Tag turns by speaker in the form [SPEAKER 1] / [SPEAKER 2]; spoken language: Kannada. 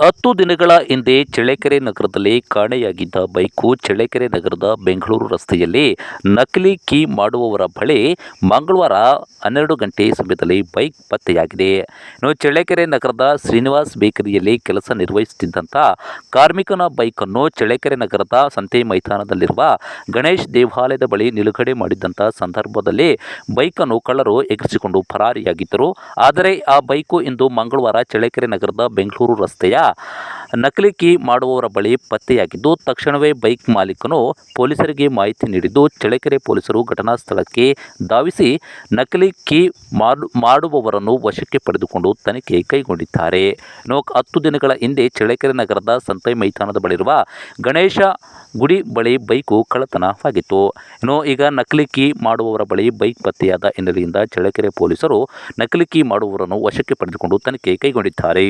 [SPEAKER 1] ಹತ್ತು ದಿನಗಳ ಹಿಂದೆ ಚಳ್ಳಕೆರೆ ನಗರದಲ್ಲಿ ಕಾಣೆಯಾಗಿದ್ದ ಬೈಕು ಚಳ್ಳಕೆರೆ ನಗರದ ಬೆಂಗಳೂರು ರಸ್ತೆಯಲ್ಲಿ ನಕಲಿ ಕೀ ಮಾಡುವವರ ಬಳಿ ಮಂಗಳವಾರ ಹನ್ನೆರಡು ಗಂಟೆ ಸಮಯದಲ್ಲಿ ಬೈಕ್ ಪತ್ತೆಯಾಗಿದೆ. ಇನ್ನು ಚಳ್ಳಕೆರೆ ನಗರದ ಶ್ರೀನಿವಾಸ್ ಬೇಕರಿಯಲ್ಲಿ ಕೆಲಸ ನಿರ್ವಹಿಸುತ್ತಿದ್ದಂಥ ಕಾರ್ಮಿಕನ ಬೈಕನ್ನು ಚಳ್ಳಕೆರೆ ನಗರದ ಸಂತೆ ಮೈದಾನದಲ್ಲಿರುವ ಗಣೇಶ್ ದೇವಾಲಯದ ಬಳಿ ನಿಲುಗಡೆ ಮಾಡಿದ್ದಂಥ ಸಂದರ್ಭದಲ್ಲಿ ಬೈಕನ್ನು ಕಳ್ಳರು ಎಗರಿಸಿಕೊಂಡು ಪರಾರಿಯಾಗಿದ್ದರು. ಆದರೆ ಆ ಬೈಕು ಇಂದು ಮಂಗಳವಾರ ಚಳ್ಳಕೆರೆ ನಗರದ ಬೆಂಗಳೂರು ರಸ್ತೆಯ ನಕಲಿ ಕೀ ಮಾಡುವವರ ಬಳಿ ಪತ್ತೆಯಾಗಿದ್ದು, ತಕ್ಷಣವೇ ಬೈಕ್ ಮಾಲೀಕನು ಪೊಲೀಸರಿಗೆ ಮಾಹಿತಿ ನೀಡಿದ್ದು, ಚಳ್ಳಕೆರೆ ಪೊಲೀಸರು ಘಟನಾ ಸ್ಥಳಕ್ಕೆ ಧಾವಿಸಿ ನಕಲಿ ಕೀ ಮಾಡು, ಮಾಡುವವರನ್ನು ವಶಕ್ಕೆ ಪಡೆದುಕೊಂಡು ತನಿಖೆ ಕೈಗೊಂಡಿದ್ದಾರೆ. ನೋಕ್ ಹತ್ತು ದಿನಗಳ ಹಿಂದೆ ಚಳ್ಳಕೆರೆ ನಗರದ ಸಂತೈ ಮೈದಾನದ ಬಳಿರುವ ಗಣೇಶ ಗುಡಿ ಬಳಿ ಬೈಕು ಕಳ್ಳತನವಾಗಿತ್ತು. ಇನ್ನು ಈಗ ನಕಲಿ ಕೀ ಮಾಡುವವರ ಬಳಿ ಬೈಕ್ ಪತ್ತೆಯಾದ ಹಿನ್ನೆಲೆಯಿಂದ ಚಳ್ಳಕೆರೆ ಪೊಲೀಸರು ನಕಲಿ ಕೀ ಮಾಡುವವರನ್ನು ವಶಕ್ಕೆ ಪಡೆದುಕೊಂಡು ತನಿಖೆ ಕೈಗೊಂಡಿದ್ದಾರೆ.